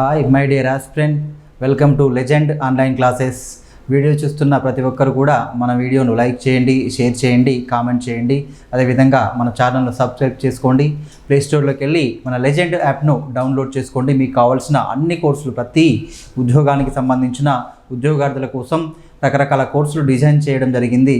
Hi my dear aspirant welcome to legend online classes video చూస్తున్న ప్రతి ఒక్కరు కూడా మన వీడియోను లైక్ చేయండి షేర్ చేయండి కామెంట్ చేయండి. అదేవిధంగా మన ఛానల్ను సబ్స్క్రైబ్ చేసుకోండి. ప్లేస్టోర్లోకి వెళ్ళి మన లెజెండ్ యాప్ను డౌన్లోడ్ చేసుకోండి. మీకు కావాల్సిన అన్ని కోర్సులు ప్రతి ఉద్యోగానికి సంబంధించిన ఉద్యోగార్థుల కోసం రకరకాల కోర్సులు డిజైన్ చేయడం జరిగింది.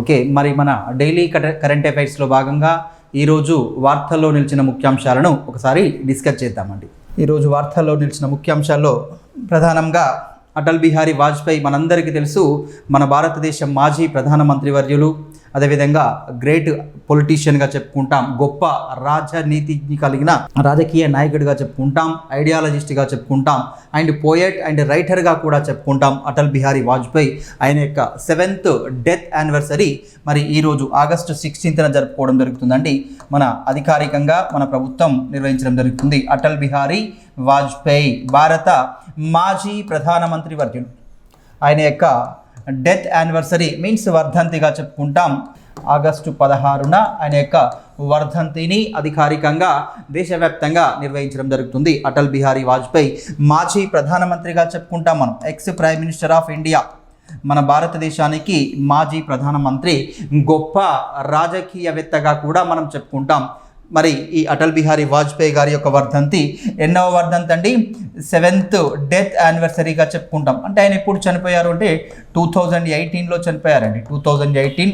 ఓకే మరి మన డైలీ కరెంట్ అఫైర్స్లో భాగంగా ఈరోజు వార్తల్లో నిలిచిన ముఖ్యాంశాలను ఒకసారి డిస్కస్ చేద్దామండి. ఈరోజు వార్తల్లో నిలిచిన ముఖ్యాంశాల్లో ప్రధానంగా అటల్ బిహారీ వాజ్పేయి మనందరికీ తెలుసు. మన భారతదేశం మాజీ ప్రధానమంత్రి వర్యులు అదేవిధంగా గ్రేట్ పొలిటీషియన్గా చెప్పుకుంటాం గొప్ప రాజనీతిని కలిగిన రాజకీయ నాయకుడిగా చెప్పుకుంటాం ఐడియాలజిస్ట్గా చెప్పుకుంటాం అండ్ పోయట్ అండ్ రైటర్గా కూడా చెప్పుకుంటాం అటల్ బిహారీ వాజ్పేయి. ఆయన యొక్క సెవెంత్ డెత్ యానివర్సరీ మరి ఈరోజు ఆగస్టు సిక్స్టీన్త్న జరుపుకోవడం జరుగుతుందండి. మన అధికారికంగా మన ప్రభుత్వం నిర్వహించడం జరుగుతుంది. అటల్ బిహారీ వాజ్పేయి భారత మాజీ ప్రధానమంత్రి వర్యులు ఆయన యొక్క డెత్ యానివర్సరీ మీన్స్ వర్ధంతిగా చెప్పుకుంటాం. ఆగస్టు పదహారున ఆయన యొక్క వర్ధంతిని అధికారికంగా దేశవ్యాప్తంగా నిర్వహించడం జరుగుతుంది. అటల్ బిహారీ వాజ్పేయి మాజీ ప్రధానమంత్రిగా చెప్పుకుంటాం మనం. Ex prime minister of India మన భారతదేశానికి మాజీ ప్రధానమంత్రి గొప్ప రాజకీయవేత్తగా కూడా మనం చెప్పుకుంటాం. మరి ఈ అటల్ బిహారీ వాజ్పేయి గారి యొక్క వర్ధంతి ఎన్నవ వర్ధంతి అండి? సెవెంత్ డెత్ యానివర్సరీగా చెప్పుకుంటాం. అంటే ఆయన ఎప్పుడు చనిపోయారు అంటే టూ థౌజండ్ ఎయిటీన్లో చనిపోయారండి. టూ థౌజండ్ ఎయిటీన్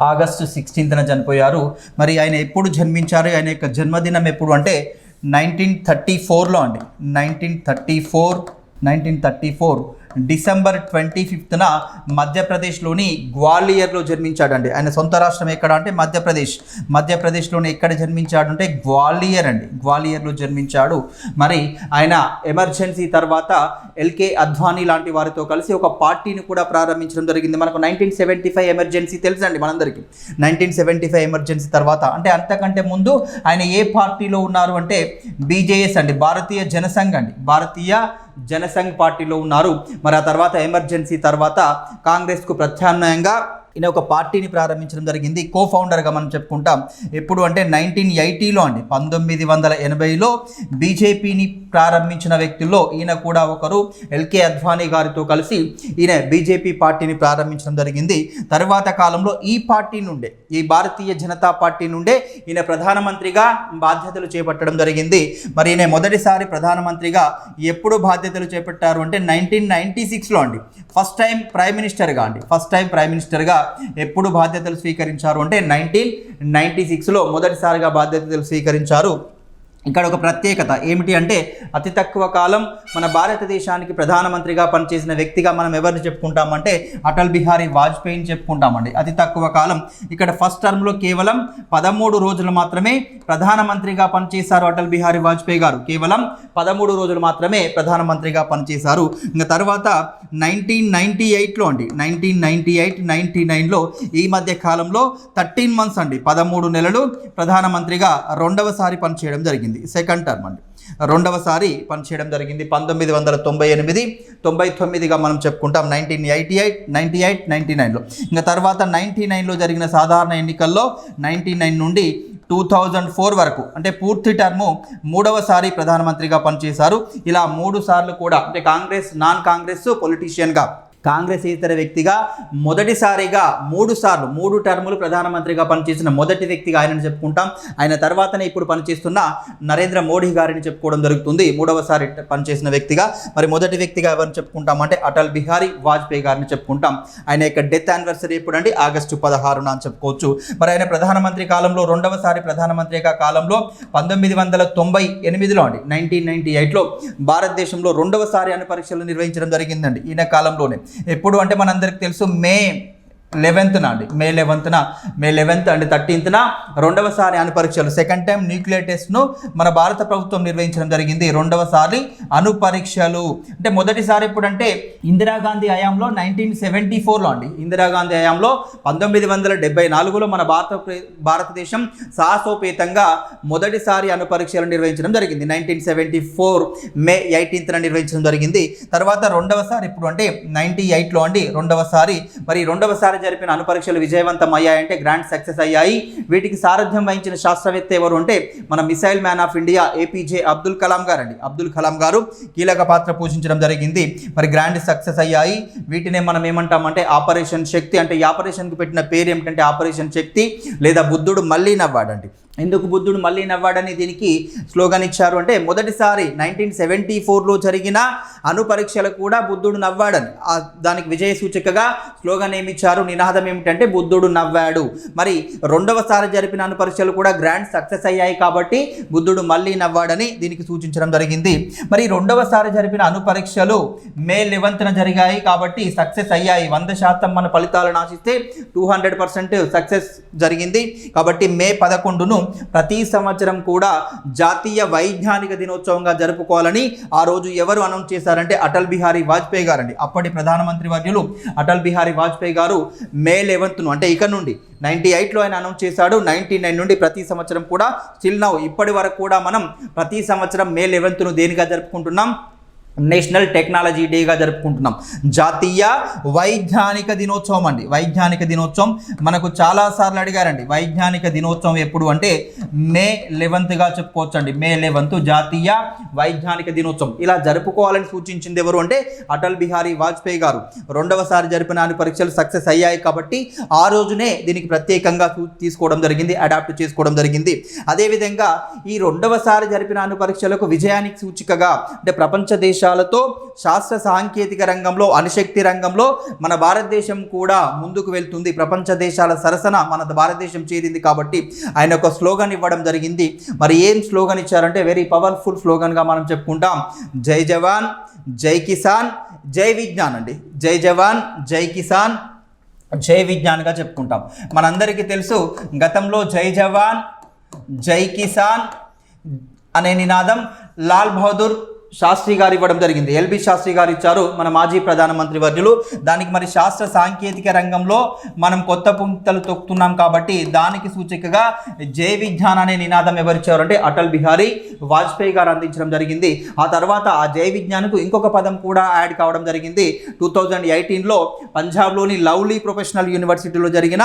ఆగస్టు సిక్స్టీన్త్న చనిపోయారు. మరి ఆయన ఎప్పుడు జన్మించారు? ఆయన యొక్క జన్మదినం ఎప్పుడు? అంటే నైన్టీన్ థర్టీ ఫోర్లో అండి. Nineteen thirty four nineteen thirty four December twenty ఫిఫ్త్న మధ్యప్రదేశ్లోని గ్వాలియర్లో జన్మించాడండి. ఆయన సొంత రాష్ట్రం ఎక్కడ అంటే మధ్యప్రదేశ్. మధ్యప్రదేశ్లోని ఎక్కడ జన్మించాడు అంటే గ్వాలియర్ అండి. గ్వాలియర్లో జన్మించాడు. మరి ఆయన ఎమర్జెన్సీ తర్వాత ఎల్కే అద్వానీ లాంటి వారితో కలిసి ఒక పార్టీని కూడా ప్రారంభించడం జరిగింది. మనకు నైన్టీన్ సెవెంటీ ఫైవ్ ఎమర్జెన్సీ తెలుసండి మనందరికీ. నైన్టీన్ సెవెంటీ ఫైవ్ ఎమర్జెన్సీ తర్వాత అంటే అంతకంటే ముందు ఆయన ఏ పార్టీలో ఉన్నారు అంటే బీజేఎస్ అండి. భారతీయ జనసంఘ్ అండి. భారతీయ జనసంఘ్ పార్టీలో ఉన్నారు. మరి ఆ తర్వాత ఎమర్జెన్సీ తర్వాత కాంగ్రెస్కు ప్రత్యామ్నాయంగా ఈయన ఒక పార్టీని ప్రారంభించడం జరిగింది. కో ఫౌండర్గా మనం చెప్పుకుంటాం. ఎప్పుడు అంటే నైన్టీన్ ఎయిటీలో అండి. పంతొమ్మిది వందల ఎనభైలో బీజేపీని ప్రారంభించిన వ్యక్తుల్లో ఈయన కూడా ఒకరు. ఎల్కే అద్వానీ గారితో కలిసి ఈయన బీజేపీ పార్టీని ప్రారంభించడం జరిగింది. తర్వాత కాలంలో ఈ పార్టీ నుండే ఈ భారతీయ జనతా పార్టీ నుండే ఈయన ప్రధానమంత్రిగా బాధ్యతలు చేపట్టడం జరిగింది. మరి ఈయన మొదటిసారి ప్రధానమంత్రిగా ఎప్పుడు బాధ్యతలు చేపట్టారు అంటే నైన్టీన్ నైన్టీ సిక్స్లో అండి. ఫస్ట్ టైం ప్రైమ్ మినిస్టర్గా అండి. ఫస్ట్ టైం ప్రైమ్ మినిస్టర్గా ఎప్పుడు బాధ్యతలు స్వీకరించారు? అంటే నైన్టీన్ నైన్టీ సిక్స్లో మొదటిసారిగా బాధ్యతలు స్వీకరించారు. ఇక్కడ ఒక ప్రత్యేకత ఏమిటి అంటే అతి తక్కువ కాలం మన భారతదేశానికి ప్రధానమంత్రిగా పనిచేసిన వ్యక్తిగా మనం ఎవరిని చెప్పుకుంటామంటే అటల్ బిహారీ వాజ్పేయిని చెప్పుకుంటామండి. అతి తక్కువ కాలం ఇక్కడ ఫస్ట్ టర్మ్లో కేవలం పదమూడు రోజులు మాత్రమే ప్రధానమంత్రిగా పనిచేశారు అటల్ బిహారీ వాజ్పేయి గారు. కేవలం పదమూడు రోజులు మాత్రమే ప్రధానమంత్రిగా పనిచేశారు. ఇంకా తర్వాత నైన్టీన్ నైన్టీ ఎయిట్లో అండి. నైన్టీన్ నైన్టీ ఎయిట్ నైన్టీ నైన్లో ఈ మధ్య కాలంలో థర్టీన్ మంత్స్ అండి. పదమూడు నెలలు ప్రధానమంత్రిగా రెండవసారి పనిచేయడం జరిగింది. సెకండ్ టర్మ్ అండి. రెండవసారి పనిచేయడం జరిగింది. పంతొమ్మిది వందల తొంభై ఎనిమిది తొంభై తొమ్మిదిగా మనం చెప్పుకుంటాం. Nineteen eighty eight ninety eight ninety నైన్లో ఇంకా తర్వాత నైంటీ నైన్లో జరిగిన సాధారణ ఎన్నికల్లో నైంటీ నైన్ నుండి టూ థౌజండ్ ఫోర్ వరకు అంటే పూర్తి టర్ము మూడవసారి ప్రధానమంత్రిగా పనిచేశారు. ఇలా మూడు సార్లు కూడా అంటే కాంగ్రెస్ నాన్ కాంగ్రెస్ పొలిటీషియన్గా కాంగ్రెస్ ఇతర వ్యక్తిగా మొదటిసారిగా మూడు సార్లు మూడు టర్ములు ప్రధానమంత్రిగా పనిచేసిన మొదటి వ్యక్తిగా ఆయనను చెప్పుకుంటాం. ఆయన తర్వాతనే ఇప్పుడు పనిచేస్తున్న నరేంద్ర మోడీ గారిని చెప్పుకోవడం జరుగుతుంది. మూడవసారి పనిచేసిన వ్యక్తిగా. మరి మొదటి వ్యక్తిగా ఎవరిని చెప్పుకుంటాం అంటే అటల్ బిహారీ వాజ్పేయి గారిని చెప్పుకుంటాం. ఆయన యొక్క డెత్ యానివర్సరీ ఎప్పుడండి ఆగస్టు పదహారున అని చెప్పుకోవచ్చు. మరి ఆయన ప్రధానమంత్రి కాలంలో రెండవసారి ప్రధానమంత్రిగా కాలంలో పంతొమ్మిది వందల తొంభై ఎనిమిదిలో అండి నైన్టీన్ నైన్టీ ఎయిట్లో భారతదేశంలో రెండవసారి అను పరీక్షలు నిర్వహించడం జరిగిందండి. ఈయన కాలంలోనే. ఎప్పుడు అంటే మనందరికి తెలుసు మే లెవెన్త్న అండి. మే లెవెన్త్న మే లెవెన్త్ అండ్ థర్టీన్త్న. రెండవసారి అణు పరీక్షలు సెకండ్ టైం న్యూక్లియర్ టెస్ట్ను మన భారత ప్రభుత్వం నిర్వహించడం జరిగింది. రెండవసారి అణు పరీక్షలు అంటే మొదటిసారి ఎప్పుడంటే ఇందిరాగాంధీ హయాంలో నైన్టీన్ సెవెంటీ ఫోర్లో అండి. ఇందిరాగాంధీ హయాంలో పంతొమ్మిది వందల డెబ్బై నాలుగులో మన భారత భారతదేశం సాహసోపేతంగా మొదటిసారి అణు పరీక్షలు నిర్వహించడం జరిగింది. నైన్టీన్ సెవెంటీ ఫోర్ మే ఎయిటీన్త్న నిర్వహించడం జరిగింది. తర్వాత రెండవసారి ఇప్పుడు అంటే నైన్టీ ఎయిట్లో అండి. రెండవసారి మరి రెండవసారి జరిపిన అనుపరీక్షలు విజయవంతం అయ్యాయంటే గ్రాండ్ సక్సెస్ అయ్యాయి. వీటికి సారథ్యం వహించిన శాస్త్రవేత్త ఎవరు అంటే మన missile man of India APJ Abdul Kalam గారు అండి అబ్దుల్ కలాం గారు కీలక పాత్ర పోషించడం జరిగింది. మరి గ్రాండ్ సక్సెస్ అయ్యాయి. వీటినే మనం ఏమంటామంటే ఆపరేషన్ శక్తి అంటే ఈ ఆపరేషన్కి పెట్టిన పేరు ఏమిటంటే ఆపరేషన్ శక్తి లేదా బుద్ధుడు మళ్ళీ నవ్వాడండి. ఎందుకు బుద్ధుడు మళ్ళీ నవ్వాడని దీనికి స్లోగన్ ఇచ్చారు అంటే మొదటిసారి నైన్టీన్ సెవెంటీ ఫోర్లో జరిగిన అణు పరీక్షలు కూడా బుద్ధుడు నవ్వాడని. దానికి విజయ సూచికగా స్లోగన్ ఏమిచ్చారు? నినాదం ఏమిటంటే బుద్ధుడు నవ్వాడు. మరి రెండవసారి జరిపిన అణు పరీక్షలు కూడా గ్రాండ్ సక్సెస్ అయ్యాయి కాబట్టి బుద్ధుడు మళ్ళీ నవ్వాడని దీనికి సూచించడం జరిగింది. మరి రెండవసారి జరిపిన అనుపరీక్షలు మే లెవెన్త్న జరిగాయి కాబట్టి సక్సెస్ అయ్యాయి. వంద శాతం మన ఫలితాలను ఆశిస్తే టూ హండ్రెడ్ పర్సెంట్ సక్సెస్ జరిగింది. కాబట్టి మే పదకొండును ప్రతి సంవత్సరం కూడా జాతీయ వైజ్ఞానిక దినోత్సవంగా జరుపుకోవాలని ఆ రోజు ఎవరు అనౌన్స్ చేశారంటే అటల్ బిహారీ వాజ్పేయి గారండి. అప్పటి ప్రధానమంత్రి వర్యులు అటల్ బిహారీ వాజ్పేయి గారు మే లెవెన్త్ను అంటే ఇక నుండి నైంటీ ఎయిట్లో ఆయన అనౌన్స్ చేశాడు. నైంటీ నైన్ నుండి ప్రతి సంవత్సరం కూడా స్టిల్ నౌ ఇప్పటి వరకు కూడా మనం ప్రతి సంవత్సరం మే లెవెన్త్ను దేనిగా జరుపుకుంటున్నాం? నేషనల్ టెక్నాలజీ డేగా జరుపుకుంటున్నాం. జాతీయ వైజ్ఞానిక దినోత్సవం అండి. వైజ్ఞానిక దినోత్సవం మనకు చాలాసార్లు అడిగారండి. వైజ్ఞానిక దినోత్సవం ఎప్పుడు అంటే మే లెవెన్త్గా చెప్పుకోవచ్చు అండి మే లెవెన్త్ జాతీయ వైజ్ఞానిక దినోత్సవం. ఇలా జరుపుకోవాలని సూచించింది ఎవరు అంటే అటల్ బిహారీ వాజ్పేయి గారు. రెండవసారి జరిపిన అన్ని పరీక్షలు సక్సెస్ అయ్యాయి కాబట్టి ఆ రోజునే దీనికి ప్రత్యేకంగా తీసుకోవడం జరిగింది అడాప్ట్ చేసుకోవడం జరిగింది. అదేవిధంగా ఈ రెండవసారి జరిపిన అన్ని పరీక్షలకు విజయానికి సూచికగా అంటే ప్రపంచ దేశాలతో శాస్త్ర సాంకేతిక రంగంలో అణుశక్తి రంగంలో మన భారతదేశం కూడా ముందుకు వెళ్తుంది. ప్రపంచ దేశాల సరసన మన భారతదేశం చేరింది కాబట్టి ఆయన ఒక స్లోగన్ ఇవ్వడం జరిగింది. మరి ఏం స్లోగన్ ఇచ్చారంటే వెరీ పవర్ఫుల్ స్లోగన్గా మనం చెప్పుకుంటాం. జై జవాన్ జై కిసాన్ జై విజ్ఞాన్ అండి. జై జవాన్ జై కిసాన్ జై విజ్ఞాన్గా చెప్పుకుంటాం. మనందరికీ తెలుసు గతంలో జై జవాన్ జై కిసాన్ అనే నినాదం లాల్ బహదూర్ శాస్త్రి గారు ఇవ్వడం జరిగింది. ఎల్బి శాస్త్రి గారు ఇచ్చారు. మన మాజీ ప్రధానమంత్రి వర్యులు దానికి మరి శాస్త్ర సాంకేతిక రంగంలో మనం కొత్త పుంతలు తొక్కుతున్నాం కాబట్టి దానికి సూచికగా జై విజ్ఞాన్ అనే నినాదం ఎవరిచ్చారు అంటే అటల్ బిహారీ వాజ్పేయి గారు అందించడం జరిగింది. ఆ తర్వాత ఆ జై విజ్ఞాన్కు ఇంకొక పదం కూడా యాడ్ కావడం జరిగింది. టూ థౌజండ్ ఎయిటీన్లో పంజాబ్లోని లవ్లీ ప్రొఫెషనల్ యూనివర్సిటీలో జరిగిన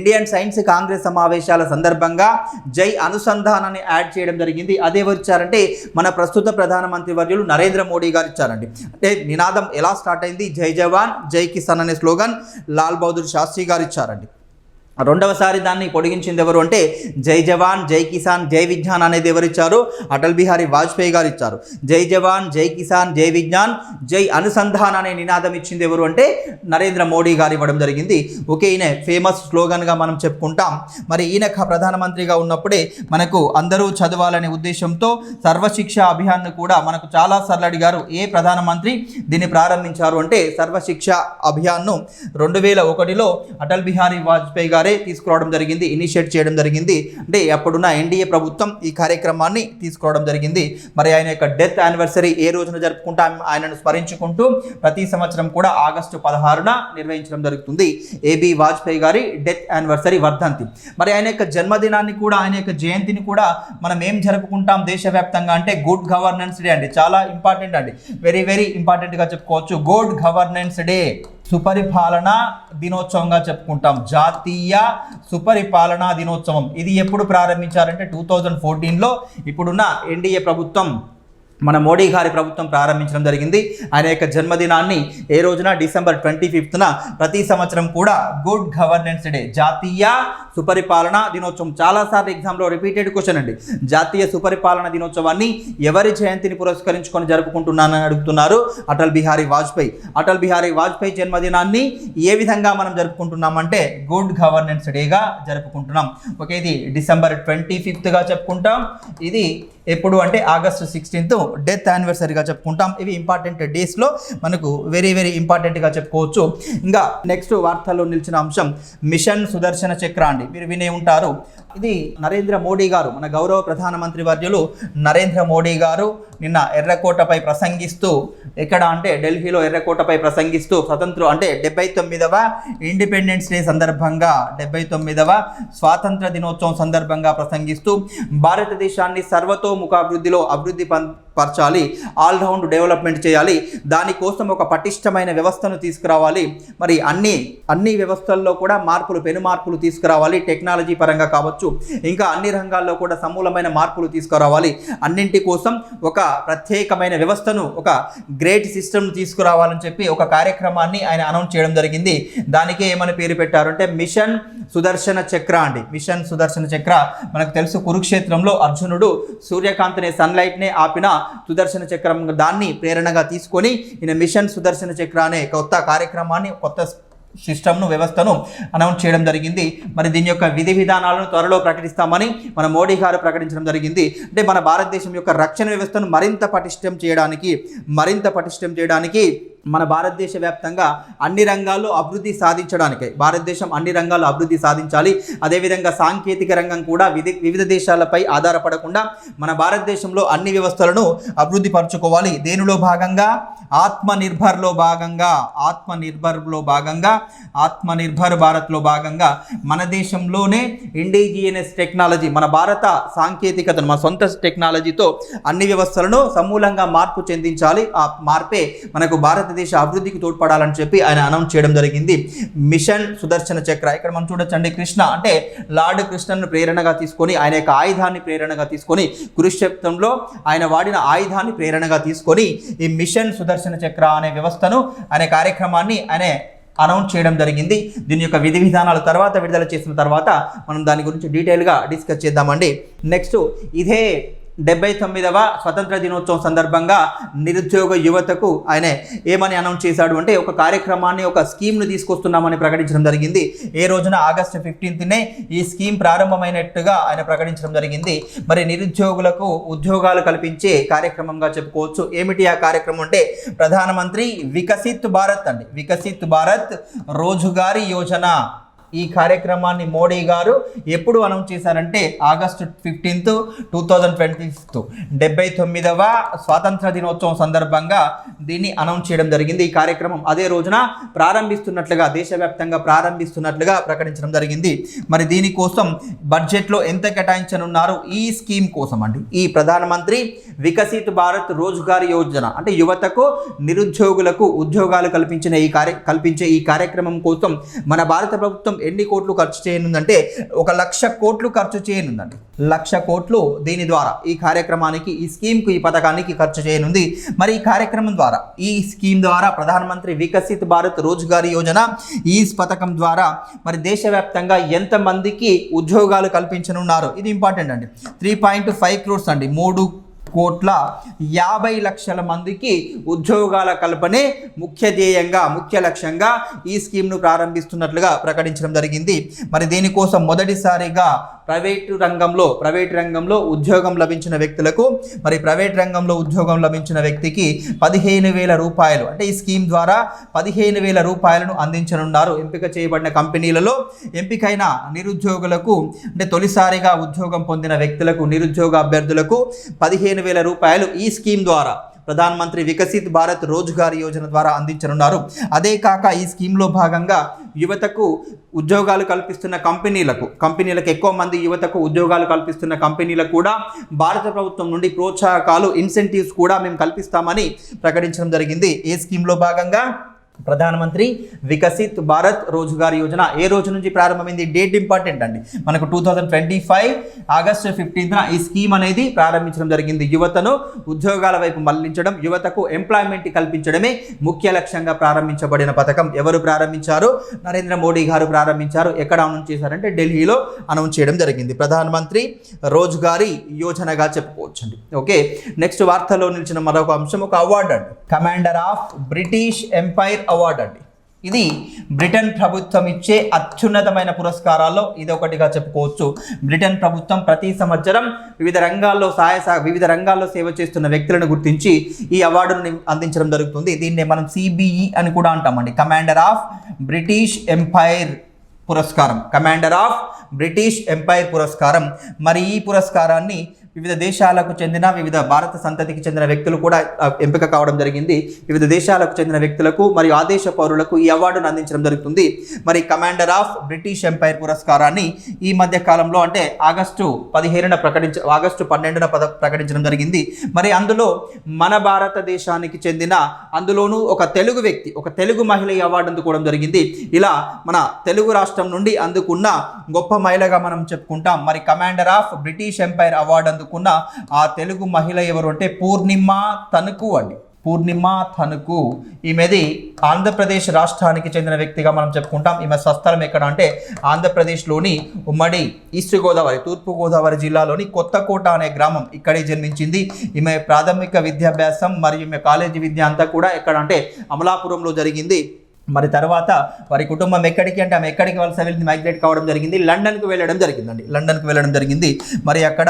ఇండియన్ సైన్స్ కాంగ్రెస్ సమావేశాల సందర్భంగా జై అనుసంధానాన్ని యాడ్ చేయడం జరిగింది. అదే వచ్చారంటే మన ప్రస్తుత ప్రధానమంత్రి వర్యులు నరేంద్ర మోడీ గారు ఇచ్చారండి. అంటే నినాదం ఎలా స్టార్ట్ అయింది? జై జవాన్ జై కిసాన్ అనే స్లోగన్ లాల్ బహదూర్ శాస్త్రి గారు ఇచ్చారండి. రెండవసారి దాన్ని పొడిగించింది ఎవరు అంటే జై జవాన్ జై కిసాన్ జై విజ్ఞాన్ అనేది ఎవరు ఇచ్చారు అటల్ బిహారీ వాజ్పేయి గారు ఇచ్చారు జై జవాన్ జై కిసాన్ జై విజ్ఞాన్ జై అనుసంధాన్ అనే నినాదం ఇచ్చింది ఎవరు అంటే నరేంద్ర మోడీ గారు ఇవ్వడం జరిగింది. ఓకే ఈయన ఫేమస్ స్లోగన్గా మనం చెప్పుకుంటాం. మరి ఈయన ప్రధానమంత్రిగా ఉన్నప్పుడే మనకు అందరూ చదవాలనే ఉద్దేశంతో సర్వశిక్ష అభియాన్ను కూడా మనకు చాలా సార్లు అడిగారు. ఏ ప్రధానమంత్రి దీన్ని ప్రారంభించారు అంటే సర్వశిక్ష అభియాన్ను రెండు వేల ఒకటిలో అటల్ బిహారీ వాజ్పేయి గారు తీసుకురావడం జరిగింది ఇనిషియేట్ చేయడం జరిగింది. అంటే అప్పుడున్న ఎన్డీఏ ప్రభుత్వం ఈ కార్యక్రమాన్ని తీసుకురావడం జరిగింది. మరి ఆయన యొక్క డెత్ యానివర్సరీ ఏ రోజున జరుపుకుంటాం ఆయనను స్మరించుకుంటూ ప్రతి సంవత్సరం కూడా ఆగస్టు పదహారున నిర్వహించడం జరుగుతుంది. ఏబి వాజ్పేయి గారి డెత్ యానివర్సరీ వర్ధంతి. మరి ఆయన యొక్క జన్మదినాన్ని కూడా ఆయన యొక్క జయంతిని కూడా మనం ఏం జరుపుకుంటాం దేశవ్యాప్తంగా అంటే గుడ్ గవర్నెన్స్ డే అండి. చాలా ఇంపార్టెంట్ అండి. వెరీ వెరీ ఇంపార్టెంట్గా చెప్పుకోవచ్చు. గుడ్ గవర్నెన్స్ డే సుపరిపాలన దినోత్సవంగా చెప్పుకుంటాం. జాతీయ సుపరిపాలనా దినోత్సవం. ఇది ఎప్పుడు ప్రారంభించారంటే టూ థౌజండ్ ఫోర్టీన్లో ఇప్పుడున్న ఎన్డీఏ ప్రభుత్వం మన మోడీ గారి ప్రభుత్వం ప్రారంభించడం జరిగింది. ఆయన యొక్క జన్మదినాన్ని ఏ రోజున? డిసెంబర్ ట్వంటీ ఫిఫ్త్న ప్రతి సంవత్సరం కూడా గుడ్ గవర్నెన్స్ డే. జాతీయ సుపరిపాలన దినోత్సవం. చాలాసార్లు ఎగ్జామ్లో రిపీటెడ్ క్వశ్చన్ అండి. జాతీయ సుపరిపాలన దినోత్సవాన్ని ఎవరి జయంతిని పురస్కరించుకొని జరుపుకుంటున్నానని అడుగుతున్నారు అటల్ బిహారీ వాజ్పేయి. అటల్ బిహారీ వాజ్పేయి జన్మదినాన్ని ఏ విధంగా మనం జరుపుకుంటున్నామంటే గుడ్ గవర్నెన్స్ డేగా జరుపుకుంటున్నాం. ఓకే ఇది డిసెంబర్ ట్వంటీ ఫిఫ్త్గా చెప్పుకుంటాం. ఇది ఎప్పుడు అంటే ఆగస్టు సిక్స్టీన్త్ డెత్ యానివర్సరీగా చెప్పుకుంటాం. ఇవి ఇంపార్టెంట్ డేస్లో మనకు వెరీ వెరీ ఇంపార్టెంట్గా చెప్పుకోవచ్చు. ఇంకా నెక్స్ట్ వార్తల్లో నిలిచిన అంశం మిషన్ సుదర్శన చక్ర అండి. మీరు వినే ఉంటారు. ఇది నరేంద్ర మోడీ గారు మన గౌరవ ప్రధానమంత్రి వర్యులు నరేంద్ర మోడీ గారు నిన్న ఎర్రకోటపై ప్రసంగిస్తూ ఎక్కడ అంటే ఢిల్లీలో ఎర్రకోటపై ప్రసంగిస్తూ స్వతంత్రం అంటే డెబ్బై తొమ్మిదవ ఇండిపెండెన్స్ డే సందర్భంగా డెబ్బై తొమ్మిదవ స్వాతంత్ర దినోత్సవం సందర్భంగా ప్రసంగిస్తూ భారతదేశాన్ని సర్వతోముఖాభివృద్ధిలో అభివృద్ధి పం పరచాలి ఆల్రౌండ్ డెవలప్మెంట్ చేయాలి దానికోసం ఒక పటిష్టమైన వ్యవస్థను తీసుకురావాలి. మరి అన్ని అన్ని వ్యవస్థల్లో కూడా మార్పులు పెను మార్పులు తీసుకురావాలి టెక్నాలజీ పరంగా కావచ్చు. ఇంకా అన్ని రంగాల్లో కూడా సమూలమైన మార్పులు తీసుకురావాలి. అన్నింటి కోసం ఒక ప్రత్యేకమైన వ్యవస్థను ఒక గ్రేట్ సిస్టమ్ తీసుకురావాలని చెప్పి ఒక కార్యక్రమాన్ని ఆయన అనౌన్స్ చేయడం జరిగింది. దానికే ఏమని పేరు పెట్టారంటే మిషన్ సుదర్శన చక్ర అండి. మిషన్ సుదర్శన చక్ర మనకు తెలుసు కురుక్షేత్రంలో అర్జునుడు సూర్యకాంతిని సన్లైట్నే ఆపిన సుదర్శన చక్రం దాన్ని ప్రేరణగా తీసుకొని ఈయన మిషన్ సుదర్శన చక్ర అనే కొత్త కార్యక్రమాన్ని కొత్త సిస్టమ్ను వ్యవస్థను అనౌన్స్ చేయడం జరిగింది. మరి దీని యొక్క విధి విధానాలను త్వరలో ప్రకటిస్తామని మన మోడీ గారు ప్రకటించడం జరిగింది. అంటే మన భారతదేశం యొక్క రక్షణ వ్యవస్థను మరింత పటిష్టం చేయడానికి మరింత పటిష్టం చేయడానికి మన భారతదేశ వ్యాప్తంగా అన్ని రంగాల్లో అభివృద్ధి సాధించడానికే. భారతదేశం అన్ని రంగాల్లో అభివృద్ధి సాధించాలి. అదేవిధంగా సాంకేతిక రంగం కూడా విధి వివిధ దేశాలపై ఆధారపడకుండా మన భారతదేశంలో అన్ని వ్యవస్థలను అభివృద్ధి పరచుకోవాలి. దేనిలో భాగంగా? ఆత్మనిర్భర్లో భాగంగా. ఆత్మనిర్భర్లో భాగంగా. ఆత్మనిర్భర్ భారత్లో భాగంగా. మన దేశంలోనే ఇండిజియనస్ టెక్నాలజీ మన భారత సాంకేతికతను మన సొంత టెక్నాలజీతో అన్ని వ్యవస్థలను సమూలంగా మార్పు చెందించాలి. ఆ మార్పే మనకు భారత భారతదేశ అభివృద్ధికి తోడ్పడాలని చెప్పి ఆయన అనౌన్స్ చేయడం జరిగింది. మిషన్ సుదర్శన చక్ర. ఇక్కడ మనం చూడొచ్చండి కృష్ణ అంటే లార్డ్ కృష్ణను ప్రేరణగా తీసుకొని ఆయన యొక్క ఆయుధాన్ని ప్రేరణగా తీసుకొని కురుక్షేత్రంలో ఆయన వాడిన ఆయుధాన్ని ప్రేరణగా తీసుకొని ఈ మిషన్ సుదర్శన చక్ర అనే వ్యవస్థను అనే కార్యక్రమాన్ని ఆయన అనౌన్స్ చేయడం జరిగింది. దీని యొక్క విధి విధానాల తర్వాత విడుదల చేసిన తర్వాత మనం దాని గురించి డీటెయిల్గా డిస్కస్ చేద్దామండి. నెక్స్ట్ ఇదే డెబ్బై తొమ్మిదవ స్వతంత్ర దినోత్సవం సందర్భంగా నిరుద్యోగ యువతకు ఆయన ఏమని అనౌన్స్ చేశాడు అంటే ఒక కార్యక్రమాన్ని ఒక స్కీమ్ను తీసుకొస్తున్నామని ప్రకటించడం జరిగింది. ఏ రోజున? ఆగస్టు ఫిఫ్టీన్త్నే ఈ స్కీమ్ ప్రారంభమైనట్టుగా ఆయన ప్రకటించడం జరిగింది. మరి నిరుద్యోగులకు ఉద్యోగాలు కల్పించే కార్యక్రమంగా చెప్పుకోవచ్చు. ఏమిటి ఆ కార్యక్రమం అంటే ప్రధానమంత్రి వికసిత్ భారత్ అండి. వికసిత్ భారత్ రోజుగారీ యోజన. ఈ కార్యక్రమాన్ని మోడీ గారు ఎప్పుడు అనౌన్స్ చేశారంటే August fifteenth two thousand twenty fifth. డెబ్బై తొమ్మిదవ స్వాతంత్ర దినోత్సవం సందర్భంగా దీన్ని అనౌన్స్ చేయడం జరిగింది. ఈ కార్యక్రమం అదే రోజున ప్రారంభిస్తున్నట్లుగా దేశవ్యాప్తంగా ప్రారంభిస్తున్నట్లుగా ప్రకటించడం జరిగింది. మరి దీనికోసం బడ్జెట్లో ఎంత కేటాయించనున్నారు? ఈ స్కీమ్ కోసం అండి. ఈ ప్రధానమంత్రి వికసిత్ భారత్ రోజ్గార్ యోజన అంటే యువతకు నిరుద్యోగులకు ఉద్యోగాలు కల్పించిన ఈ కార్య కల్పించే ఈ కార్యక్రమం కోసం మన భారత ప్రభుత్వం ఎన్ని కోట్లు ఖర్చు చేయనుందంటే ఒక లక్ష కోట్లు ఖర్చు చేయనుందండి. లక్ష కోట్లు దీని ద్వారా ఈ కార్యక్రమానికి ఈ స్కీమ్కు ఈ పథకానికి ఖర్చు చేయనుంది. మరి ఈ కార్యక్రమం ద్వారా ఈ స్కీమ్ ద్వారా ప్రధానమంత్రి వికసిత్ భారత్ రోజ్గార్ యోజన ఈ పథకం ద్వారా మరి దేశవ్యాప్తంగా ఎంతమందికి ఉద్యోగాలు కల్పించనున్నారు? ఇది ఇంపార్టెంట్ అండి. త్రీ పాయింట్ ఫైవ్ క్రోర్స్ అండి. మూడు కోట్ల యాభై లక్షల మందికి ఉద్యోగాల కల్పనే ముఖ్య ధ్యేయంగా ముఖ్య లక్ష్యంగా ఈ స్కీమ్ను ప్రారంభిస్తున్నట్లుగా ప్రకటించడం జరిగింది. మరి దీనికోసం మొదటిసారిగా ప్రైవేటు రంగంలో ప్రైవేట్ రంగంలో ఉద్యోగం లభించిన వ్యక్తులకు మరి ప్రైవేట్ రంగంలో ఉద్యోగం లభించిన వ్యక్తికి పదిహేను వేల రూపాయలు అంటే ఈ స్కీమ్ ద్వారా పదిహేను వేల రూపాయలను అందించనున్నారు. ఎంపిక చేయబడిన కంపెనీలలో ఎంపికైన నిరుద్యోగులకు అంటే తొలిసారిగా ఉద్యోగం పొందిన వ్యక్తులకు నిరుద్యోగ అభ్యర్థులకు పదిహేను వేల రూపాయలు ఈ స్కీమ్ ద్వారా ప్రధానమంత్రి వికసిత్ భారత్ రోజ్గార్ యోజన ద్వారా అందించనున్నారు. అదే కాక ఈ స్కీమ్లో భాగంగా యువతకు ఉద్యోగాలు కల్పిస్తున్న కంపెనీలకు కంపెనీలకు ఎక్కువ మంది యువతకు ఉద్యోగాలు కల్పిస్తున్న కంపెనీలకు కూడా భారత ప్రభుత్వం నుండి ప్రోత్సాహకాలు ఇన్సెంటివ్స్ కూడా మేము కల్పిస్తామని ప్రకటించడం జరిగింది. ఏ స్కీమ్లో భాగంగా? ప్రధానమంత్రి వికసిత్ భారత్ రోజ్గార్ యోజన ఏ రోజు నుంచి ప్రారంభమైంది? డేట్ ఇంపార్టెంట్ అండి. మనకు two thousand twenty five August ఫిఫ్టీన్త్న ఈ స్కీమ్ అనేది ప్రారంభించడం జరిగింది. యువతను ఉద్యోగాల వైపు మళ్ళించడం యువతకు ఎంప్లాయ్మెంట్ కల్పించడమే ముఖ్య లక్ష్యంగా ప్రారంభించబడిన పథకం. ఎవరు ప్రారంభించారు? నరేంద్ర మోడీ గారు ప్రారంభించారు. ఎక్కడ అనౌన్స్ చేశారంటే ఢిల్లీలో అనౌన్స్ చేయడం జరిగింది. ప్రధానమంత్రి రోజుగారి యోజనగా చెప్పుకోవచ్చండి. ఓకే? నెక్స్ట్ వార్తలో నిలిచిన మరొక అంశం ఒక అవార్డు అండి. Commander of British empire award అండి. ఇది బ్రిటన్ ప్రభుత్వం ఇచ్చే అత్యున్నతమైన పురస్కారాల్లో ఇది ఒకటిగా చెప్పుకోవచ్చు. బ్రిటన్ ప్రభుత్వం ప్రతి సంవత్సరం వివిధ రంగాల్లో సహాయ వివిధ రంగాల్లో సేవ చేస్తున్న వ్యక్తులను గుర్తించి ఈ అవార్డును అందించడం జరుగుతుంది. దీన్నే మనం సిబిఈ అని కూడా అంటామండి. కమాండర్ ఆఫ్ బ్రిటిష్ ఎంపైర్ పురస్కారం. కమాండర్ ఆఫ్ బ్రిటిష్ ఎంపైర్ పురస్కారం. మరి ఈ పురస్కారాన్ని వివిధ దేశాలకు చెందిన వివిధ భారత సంతతికి చెందిన వ్యక్తులు కూడా ఎంపిక కావడం జరిగింది. వివిధ దేశాలకు చెందిన వ్యక్తులకు మరియు ఆ దేశ పౌరులకు ఈ అవార్డును అందించడం జరుగుతుంది. మరి కమాండర్ ఆఫ్ బ్రిటిష్ ఎంపైర్ పురస్కారాన్ని ఈ మధ్య కాలంలో అంటే ఆగస్టు పదిహేనున ప్రకటించ ఆగస్టు పన్నెండున పద ప్రకటించడం జరిగింది. మరి అందులో మన భారతదేశానికి చెందిన అందులోనూ ఒక తెలుగు వ్యక్తి ఒక తెలుగు మహిళ ఈ అవార్డు అందుకోవడం జరిగింది. ఇలా మన తెలుగు రాష్ట్రం నుండి అందుకున్న గొప్ప మహిళగా మనం చెప్పుకుంటాం. మరి commander of British empire award చదువుకున్న ఆ తెలుగు మహిళ ఎవరు అంటే పూర్ణిమ తణుకు అండి. పూర్ణిమ తణుకు ఈమెది ఆంధ్రప్రదేశ్ రాష్ట్రానికి చెందిన వ్యక్తిగా మనం చెప్పుకుంటాం. ఈమె స్వస్థలం ఎక్కడ అంటే ఆంధ్రప్రదేశ్లోని ఉమ్మడి ఈస్ట్ గోదావరి తూర్పు గోదావరి జిల్లాలోని కొత్తకోట అనే గ్రామం ఇక్కడే జన్మించింది. ఈమె ప్రాథమిక విద్యాభ్యాసం మరియు ఈమె కాలేజీ విద్య అంతా కూడా ఎక్కడ అంటే అమలాపురంలో జరిగింది. మరి తర్వాత వారి కుటుంబం ఎక్కడికి అంటే ఆమె ఎక్కడికి వలస వెళ్ళింది మైగ్రేట్ కావడం జరిగింది లండన్కు వెళ్ళడం జరిగిందండి. లండన్కి వెళ్ళడం జరిగింది. మరి అక్కడ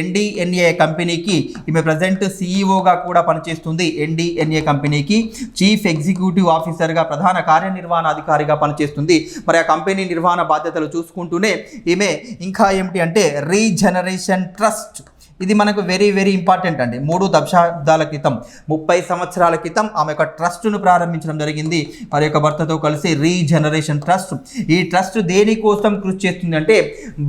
ఎన్డీఎన్ఏ కంపెనీకి ఈమె ప్రజెంట్ సీఈఓగా కూడా పనిచేస్తుంది. ఎన్డీఎన్ఏ కంపెనీకి చీఫ్ ఎగ్జిక్యూటివ్ ఆఫీసర్గా ప్రధాన కార్యనిర్వహణ అధికారిగా పనిచేస్తుంది. మరి ఆ కంపెనీ నిర్వహణ బాధ్యతలు చూసుకుంటూనే ఈమె ఇంకా ఏమిటి అంటే రీజనరేషన్ ట్రస్ట్ ఇది మనకు వెరీ వెరీ ఇంపార్టెంట్ అండి. మూడు దశాబ్దాల క్రితం ముప్పై సంవత్సరాల క్రితం ఆమె యొక్క ట్రస్ట్ను ప్రారంభించడం జరిగింది. వారి యొక్క భర్తతో కలిసి రీజనరేషన్ ట్రస్ట్ ఈ ట్రస్ట్ దేనికోసం కృషి చేస్తుంది అంటే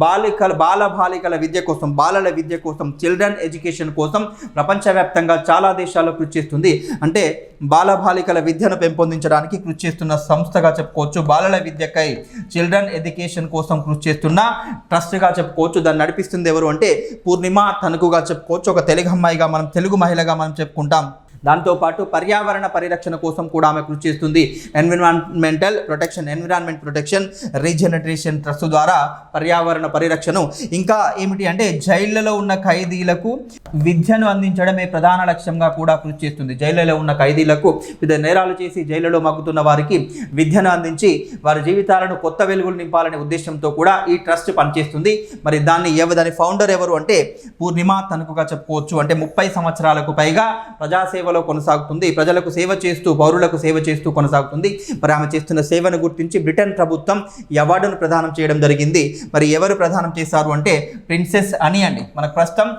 బాలికల బాల బాలికల విద్య కోసం బాలల విద్య కోసం చిల్డ్రన్ ఎడ్యుకేషన్ కోసం ప్రపంచవ్యాప్తంగా చాలా దేశాల్లో కృషి చేస్తుంది. అంటే బాల బాలికల విద్యను పెంపొందించడానికి కృషి చేస్తున్న సంస్థగా చెప్పుకోవచ్చు. బాలల విద్యకై చిల్డ్రన్ ఎడ్యుకేషన్ కోసం కృషి చేస్తున్న ట్రస్ట్గా చెప్పుకోవచ్చు. దాన్ని నడిపిస్తుంది ఎవరు అంటే పూర్ణిమ తణుకుగా చెప్పుకోవచ్చు. ఒక తెలుగు అమ్మాయిగా మనం తెలుగు మహిళగా మనం చెప్పుకుంటాం. దాంతోపాటు పర్యావరణ పరిరక్షణ కోసం కూడా ఆమె కృషి చేస్తుంది. Environmental protection environment protection regeneration trust ద్వారా పర్యావరణ పరిరక్షణ ఇంకా ఏమిటి అంటే జైళ్ళలో ఉన్న ఖైదీలకు విద్యను అందించడమే ప్రధాన లక్ష్యంగా కూడా కృషి చేస్తుంది. జైళ్ళలో ఉన్న ఖైదీలకు వివిధ నేరాలు చేసి జైళ్ళలో మగ్గుతున్న వారికి విద్యను అందించి వారి జీవితాలను కొత్త వెలుగులు నింపాలనే ఉద్దేశంతో కూడా ఈ ట్రస్ట్ పనిచేస్తుంది. మరి దాన్ని ఎవ దాని ఫౌండర్ ఎవరు అంటే పూర్ణిమ తనుకుగా చెప్పుకోవచ్చు. అంటే ముప్పై సంవత్సరాలకు పైగా ప్రజాసేవ సేవలో కొనసాగుతుంది. ప్రజలకు సేవ చేస్తూ పౌరులకు సేవ చేస్తూ కొనసాగుతుంది. మరి ఆమె చేస్తున్న సేవను గుర్తించి బ్రిటన్ ప్రభుత్వం ఈ అవార్డును ప్రదానం చేయడం జరిగింది. మరి ఎవరు ప్రదానం చేశారు అంటే ప్రిన్సెస్ అని అండి మనకు ప్రస్తుతం